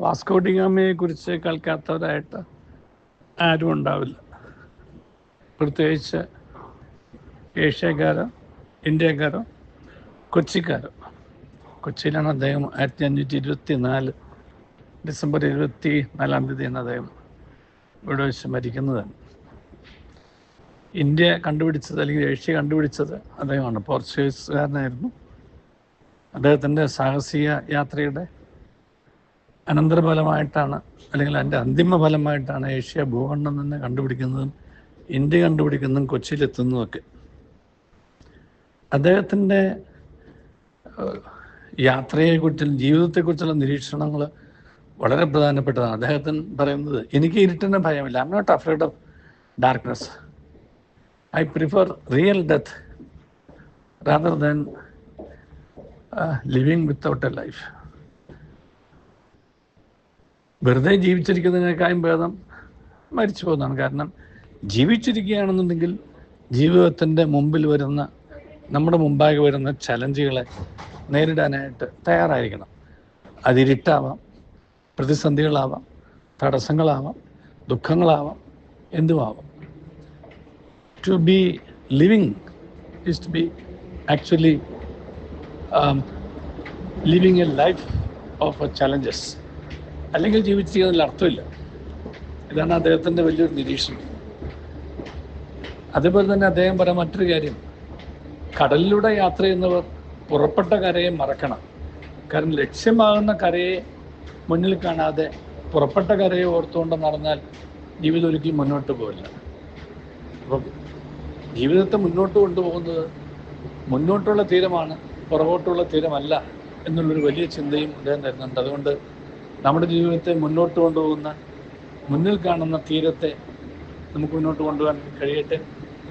വാസ്കോഡിഗാമയെ കുറിച്ച് കേൾക്കാത്തവരായിട്ട് ആരും ഉണ്ടാവില്ല. പ്രത്യേകിച്ച് ഏഷ്യക്കാരോ ഇന്ത്യക്കാരോ കൊച്ചിക്കാരോ. കൊച്ചിയിലാണ് അദ്ദേഹം ആയിരത്തി അഞ്ഞൂറ്റി ഇരുപത്തി നാല് ഡിസംബർ ഇരുപത്തി നാലാം തീയതിയാണ് അദ്ദേഹം ഇവിടെ വെച്ച് മരിക്കുന്നത്. ഇന്ത്യ കണ്ടുപിടിച്ചത് അല്ലെങ്കിൽ ഏഷ്യ കണ്ടുപിടിച്ചത് അദ്ദേഹമാണ്. പോർച്ചുഗീസുകാരനായിരുന്നു. അദ്ദേഹത്തിന്റെ സാഹസിക യാത്രയുടെ അനന്തരഫലമായിട്ടാണ് അല്ലെങ്കിൽ അതിന്റെ അന്തിമ ഫലമായിട്ടാണ് ഏഷ്യ ഭൂഖണ്ഡം നിന്ന് കണ്ടുപിടിക്കുന്നതും ഇന്ത്യ കണ്ടുപിടിക്കുന്നതും കൊച്ചിയിലെത്തുന്നതുമൊക്കെ അദ്ദേഹത്തിന്റെ യാത്രയെക്കുറിച്ചുള്ള യാത്രയെക്കുറിച്ചും ജീവിതത്തെക്കുറിച്ചുള്ള നിരീക്ഷണങ്ങൾ വളരെ പ്രധാനപ്പെട്ടതാണ്. അദ്ദേഹത്തിന് പറയുന്നത് എനിക്ക് ഇരുട്ടിന് ഭയമില്ല. I not afraid of darkness I prefer real death rather than living without a life വെറുതെ ജീവിച്ചിരിക്കുന്നതിനേക്കാളും ഭേദം മരിച്ചു പോകുന്നതാണ്. കാരണം ജീവിച്ചിരിക്കുകയാണെന്നുണ്ടെങ്കിൽ ജീവിതത്തിന്റെ മുമ്പിൽ വരുന്ന നമ്മുടെ മുമ്പാകെ വരുന്ന ചലഞ്ചുകളെ നേരിടാനായിട്ട് തയ്യാറായിരിക്കണം. അതിരിട്ടാവാം പ്രതിസന്ധികളാവാം തടസ്സങ്ങളാവാം ദുഃഖങ്ങളാവാം എന്തുമാവാം to be living is to be actually living a life of challenges അല്ലെങ്കിൽ ജീവിച്ചിരിക്കുന്നതിൽ അർത്ഥമില്ല. ഇതാണ് അദ്ദേഹത്തിന്റെ വലിയൊരു നിരീക്ഷണം. അതേപോലെ തന്നെ അദ്ദേഹം പറയാൻ മറ്റൊരു കാര്യം. കടലിലൂടെ യാത്ര ചെയ്യുന്നവർ പുറപ്പെട്ട കരയെ മറക്കണം. കാരണം ലക്ഷ്യമാകുന്ന കരയെ മുന്നിൽ കാണാതെ പുറപ്പെട്ട കരയെ ഓർത്തുകൊണ്ട് നടന്നാൽ ജീവിതം ഒരിക്കലും മുന്നോട്ട് പോകില്ല അപ്പം ജീവിതത്തെ മുന്നോട്ട് കൊണ്ടുപോകുന്നത് മുന്നോട്ടുള്ള തീരമാണ് പുറകോട്ടുള്ള തീരമല്ല എന്നുള്ളൊരു വലിയ ചിന്തയും അദ്ദേഹം തരുന്നുണ്ട്. അതുകൊണ്ട് നമ്മുടെ ജീവിതത്തെ മുന്നോട്ട് കൊണ്ടുപോകുന്ന മുന്നിൽ കാണുന്ന തീരത്തെ നമുക്ക് മുന്നോട്ട് കൊണ്ടുപോകാൻ കഴിയട്ടെ.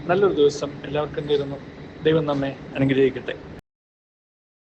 നല്ലൊരു ദിവസം എല്ലാവർക്കും നേരുന്നു ദൈവം നമ്മെ അനുഗ്രഹിക്കട്ടെ.